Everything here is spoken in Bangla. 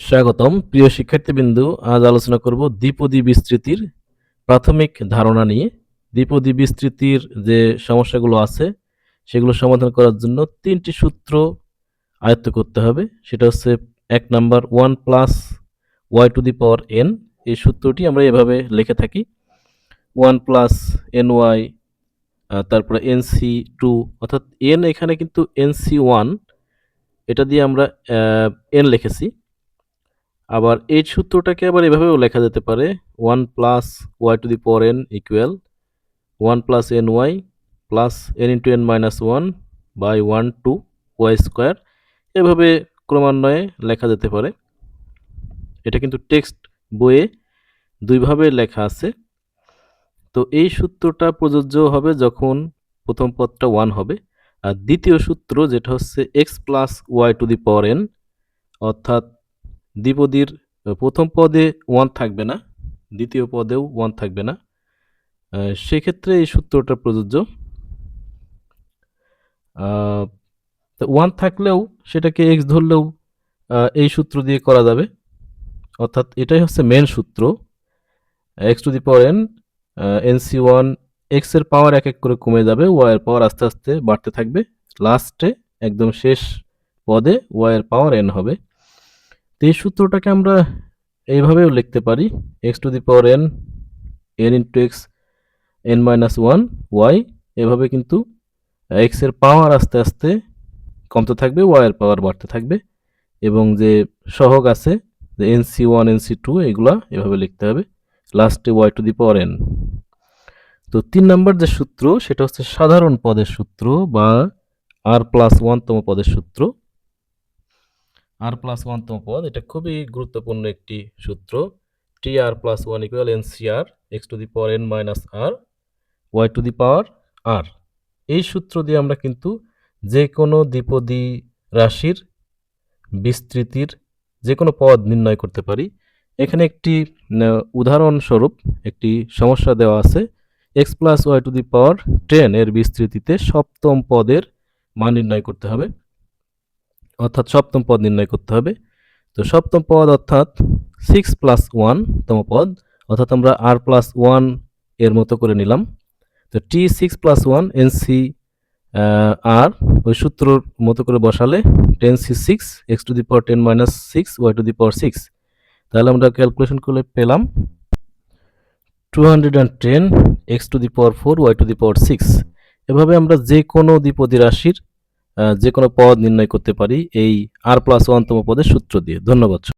স্বাগতম। প্রিয় শিক্ষার্থীবৃন্দু, আজ আলোচনা করব দ্বিপদী বিস্তৃতির প্রাথমিক ধারণা নিয়ে। দ্বিপদী বিস্তৃতির যে সমস্যাগুলো আছে, সেগুলো সমাধান করার জন্য তিনটি সূত্র আয়ত্ত করতে হবে। সেটা হচ্ছে এক number one plus y to the power n. এই সূত্রটি আমরা এভাবে লিখে থাকি। ওয়ান প্লাস এন ওয়াই তারপরে এন সি টু, অর্থাৎ এন এখানে কিন্তু এন সি ওয়ান, এটা দিয়ে আমরা এন লিখেছি। আবার এই সূত্রটাকে আবার এভাবেও লেখা যেতে পারে one plus y to the পর n equal one plus n y plus n into n minus one by one two y square এভাবে ক্রমান্বয়ে লেখা যেতে পারে। এটা কিন্তু টেক্সট বইয়ে দুইভাবে লেখা আছে। তো এই সূত্রটা প্রযোজ্য হবে যখন প্রথম পদটা ওয়ান হবে। আর দ্বিতীয় সূত্র যেটা হচ্ছে x plus y to the power n অর্থাৎ দ্বিপদীর প্রথম পদে ওয়ান থাকবে না, দ্বিতীয় পদেও ওয়ান থাকবে না। সেক্ষেত্রে এই সূত্রটা প্রযোজ্য। ওয়ান থাকলেও সেটাকে এক্স ধরলেও এই সূত্র দিয়ে করা যাবে। অর্থাৎ এটাই হচ্ছে মেন সূত্র। X to the power n n C one এক্সের পাওয়ার এক এক করে কমে যাবে ওয়াই এর পাওয়ার আস্তে আস্তে বাড়তে থাকবে। লাস্টে একদম শেষ পদে ওয়াই এর পাওয়ার এন হবে। তো এই সূত্রটাকে আমরা এইভাবেও লিখতে পারি x to the power n n into x n minus one y এভাবে কিন্তু এক্সের পাওয়ার আস্তে আস্তে কমতে থাকবে ওয়াই এর পাওয়ার বাড়তে থাকবে এবং যে সহগ আছে, যে n C one n C two এগুলা এভাবে লিখতে হবে লাস্টে y to the power n তো তিন নম্বর যে সূত্র, সেটা হচ্ছে সাধারণ পদের সূত্র বা আর প্লাস ওয়ানতম পদের সূত্র। আর প্লাস ওয়ানতম পদ, এটা খুবই গুরুত্বপূর্ণ একটি সূত্র। T r plus one equal n C r x to the power n minus r y to the power r এই সূত্র দিয়ে আমরা কিন্তু যে কোনো দ্বিপদী রাশির বিস্তৃতির যে কোনো পদ নির্ণয় করতে পারি। এখানে একটি উদাহরণস্বরূপ একটি সমস্যা দেওয়া আছে। X plus y to the power ten এর বিস্তৃতিতে সপ্তম পদের মান নির্ণয় করতে হবে। অর্থাৎ সপ্তম পদ নির্ণয় করতে হবে। তো সপ্তম পদ অর্থাৎ সিক্স প্লাস ওয়ান তম পদ, অর্থাৎ আমরা আর প্লাস ওয়ানের মতো করে নিলাম। তো T six plus one n C r ওই সূত্রর মতো করে বসালে ten C six x to the power ten minus six y to the power six তাহলে আমরা ক্যালকুলেশন করলে পেলাম two hundred and ten x to the power four y to the power six এভাবে আমরা যে কোনো দ্বিপদী রাশির যে কোনো পদ নির্ণয় করতে পারি এই আর প্লাস ওয়ানতম পদের সূত্র দিয়ে। ধন্যবাদ।